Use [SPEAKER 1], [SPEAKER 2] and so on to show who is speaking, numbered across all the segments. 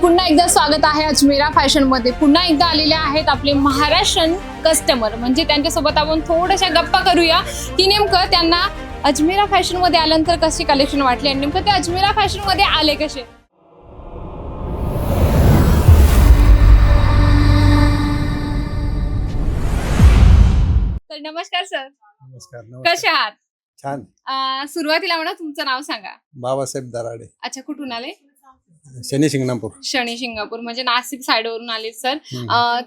[SPEAKER 1] पुन्हा एकदा स्वागत आहे अजमेरा फॅशनमध्ये पुन्हा एकदा आलेले आहेत आपले महाराष्ट्रीयन कस्टमर म्हणजे त्यांच्यासोबत आपण थोड्याशा गप्पा करूया. की नेमकं त्यांना अजमेरा फॅशनमध्ये आल्यानंतर कशी कलेक्शन वाटली आणि नेमकं ते अजमेरा फॅशनमध्ये आले कसे? तर नमस्कार सर
[SPEAKER 2] नमस्कार नमस्कार.
[SPEAKER 1] कसे आहात?
[SPEAKER 2] छान.
[SPEAKER 1] अं, सुरुवातीला म्हणा तुमचं नाव सांगा.
[SPEAKER 2] बाबासाहेब दराडे.
[SPEAKER 1] अच्छा कुठून आले?
[SPEAKER 2] शनी शिंगणापूर.
[SPEAKER 1] शनी शिंगापूर म्हणजे नाशिक साईडवरून आले सर.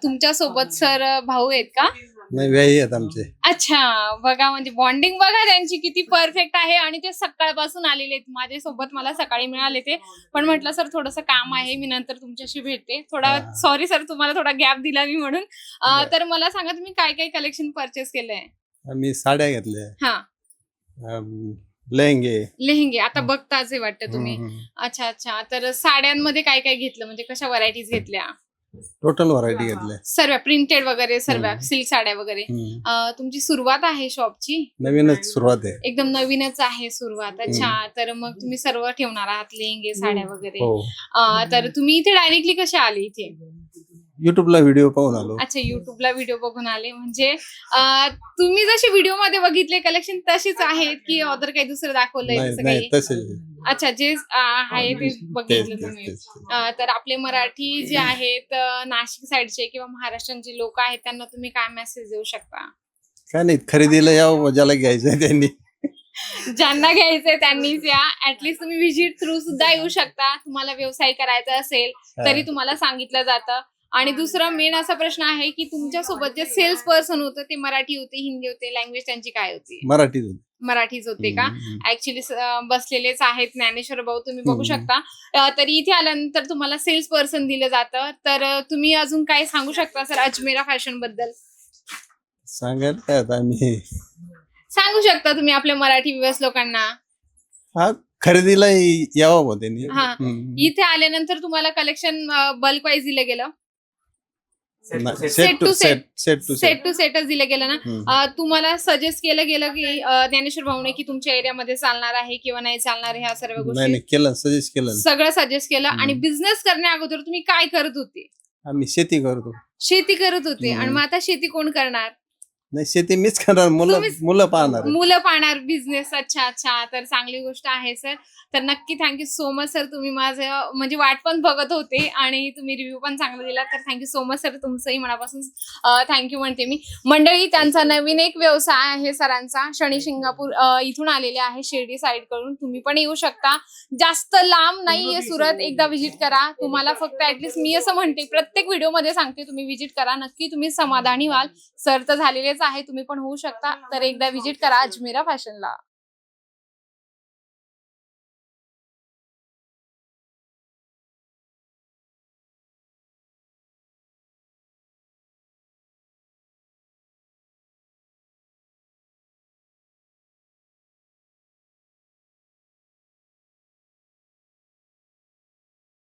[SPEAKER 1] तुमच्यासोबत सर भाऊ आहेत का?
[SPEAKER 2] नाही व्याही आहेत आमचे.
[SPEAKER 1] अच्छा. बघा म्हणजे बॉन्डिंग बघा त्यांची किती परफेक्ट आहे आणि ते सकाळपासून आलेले आहेत. माझ्या सोबत मला सकाळी मिळाले ते. पण म्हटलं सर थोडस काम आहे. मी नंतर तुमच्याशी भेटते. थोडा. सॉरी सर तुम्हाला थोडा गॅप दिला मी म्हणून. तर मला सांगा तुम्ही काय काय कलेक्शन परचेस केलंय?
[SPEAKER 2] आम्ही साड्या घेतल्या.
[SPEAKER 1] हा.
[SPEAKER 2] लेहंगे.
[SPEAKER 1] लेहंगे. आता बघताच वाटतं तुम्ही. अच्छा अच्छा. तर साड्यांमध्ये काय काय घेतलं? म्हणजे कशा व्हरायटीज घेतल्या?
[SPEAKER 2] टोटल व्हरायटी घेतल्या.
[SPEAKER 1] सर्व प्रिंटेड वगैरे सर्व. सिल्क साड्या वगैरे. तुमची सुरुवात आहे शॉपची
[SPEAKER 2] नवीनच सुरुवात आहे.
[SPEAKER 1] एकदम नवीनच आहे सुरुवात. अच्छा. तर मग तुम्ही सर्व ठेवणार आहात लेहंगे साड्या वगैरे.
[SPEAKER 2] हो.
[SPEAKER 1] तर तुम्ही इथे डायरेक्टली कसे आले इथे?
[SPEAKER 2] युट्यूबला व्हिडिओ पाहून आलो.
[SPEAKER 1] अच्छा युट्यूबला व्हिडिओ बघून आले. म्हणजे अं, तुम्ही जसे व्हिडिओमध्ये बघितले कलेक्शन तशीच आहेत की अदर काही दुसरं दाखवलंय
[SPEAKER 2] नाही
[SPEAKER 1] तसं
[SPEAKER 2] नाही
[SPEAKER 1] काही?
[SPEAKER 2] तसे
[SPEAKER 1] अच्छा जे अं, आहे ते
[SPEAKER 2] तेच
[SPEAKER 1] बघितलं
[SPEAKER 2] तेच
[SPEAKER 1] तुम्ही.
[SPEAKER 2] तेच.
[SPEAKER 1] अं, तर आपले मराठी जे आहेत अं, नाशिक साईडचे किंवा महाराष्ट्राचे लोक आहेत त्यांना तुम्ही काय मेसेज देऊ शकता?
[SPEAKER 2] काय नाही खरेदीला यावं ज्याला घ्यायचं त्यांनी.
[SPEAKER 1] ज्यांना घ्यायचंय त्यांनीच या. ऍटलीस्ट तुम्ही व्हिजिट थ्रू सुद्धा येऊ शकता. तुम्हाला व्यवसाय करायचा असेल तरी तुम्हाला सांगितलं जातं. आणि दुसरा मेन असा प्रश्न आहे की तुमच्यासोबत जे सेल्स पर्सन होतं ते मराठी होते हिंदी होते लँग्वेज त्यांची काय होती?
[SPEAKER 2] मराठीत होती.
[SPEAKER 1] मराठीच होते का? ऍक्च्युली बसलेलेच आहेत ज्ञानेश्वर भाऊ तुम्ही बघू. शकता. तरी इथे आल्यानंतर तुम्हाला सेल्स पर्सन दिलं जातं. तर तुम्ही अजून काय सांगू शकता सर अजमेरा फॅशनबद्दल?
[SPEAKER 2] सांगायला काय आता आम्ही
[SPEAKER 1] सांगू शकता तुम्ही आपल्या मराठी व्यवस लोकांना?
[SPEAKER 2] हा खरेदीला यावं त्यांनी
[SPEAKER 1] हा.
[SPEAKER 2] हम्म.
[SPEAKER 1] इथे आल्यानंतर तुम्हाला कलेक्शन बल्क वाईज दिलं गेलं.
[SPEAKER 2] नाही,
[SPEAKER 1] Set.
[SPEAKER 2] Set
[SPEAKER 1] to
[SPEAKER 2] to
[SPEAKER 1] set.
[SPEAKER 2] Set set to
[SPEAKER 1] set
[SPEAKER 2] set
[SPEAKER 1] to सेटच दिलं गेलं ना?
[SPEAKER 2] हम्म.
[SPEAKER 1] अं, तुम्हाला सजेस्ट केलं गेलं की अं, ज्ञानेश्वर भाऊने की तुमच्या एरियामध्ये चालणार आहे किंवा नाही चालणार ह्या सर्व
[SPEAKER 2] नाही
[SPEAKER 1] गोष्टी?
[SPEAKER 2] नाही केलं सजेस्ट केलं.
[SPEAKER 1] सगळं सजेस्ट केलं आणि. बिझनेस करण्या अगोदर तुम्ही काय करत होते?
[SPEAKER 2] आम्ही शेती करतो
[SPEAKER 1] शेती करत होते.
[SPEAKER 2] हम्म.
[SPEAKER 1] आणि मग आता शेती कोण करणार?
[SPEAKER 2] नाही शेती मीच करणार मुलं
[SPEAKER 1] तुम्हीच-
[SPEAKER 2] मुलं पाहणार.
[SPEAKER 1] मुलं पाहणार बिझनेस अच्छा अच्छा तर चांगली गोष्ट आहे सर तर नक्की थँक्यू सो मच सर तुम्ही माझं म्हणजे वाट पण बघत होते आणि तुम्ही रिव्ह्यू पण चांगला दिला. तर थँक्यू सो मच सर तुमचंही मनापासून थँक्यू म्हणते मी. मंडळी त्यांचा नवीन एक व्यवसाय आहे सरांचा. शनी शिंगापूर अ, इथून आलेले आहे शिर्डी साईडकडून. तुम्ही पण येऊ शकता. जास्त लांब नाहीये सुरत. एकदा व्हिजिट करा. तुम्हाला फक्त ऍटलीस्ट मी असं म्हणते प्रत्येक व्हिडिओमध्ये सांगते तुम्ही व्हिजिट करा. नक्की तुम्ही समाधानी व्हाल. सर तर झालेलेच आहे तुम्ही पण होऊ शकता. तर एकदा व्हिजिट करा अजमेरा फॅशनला.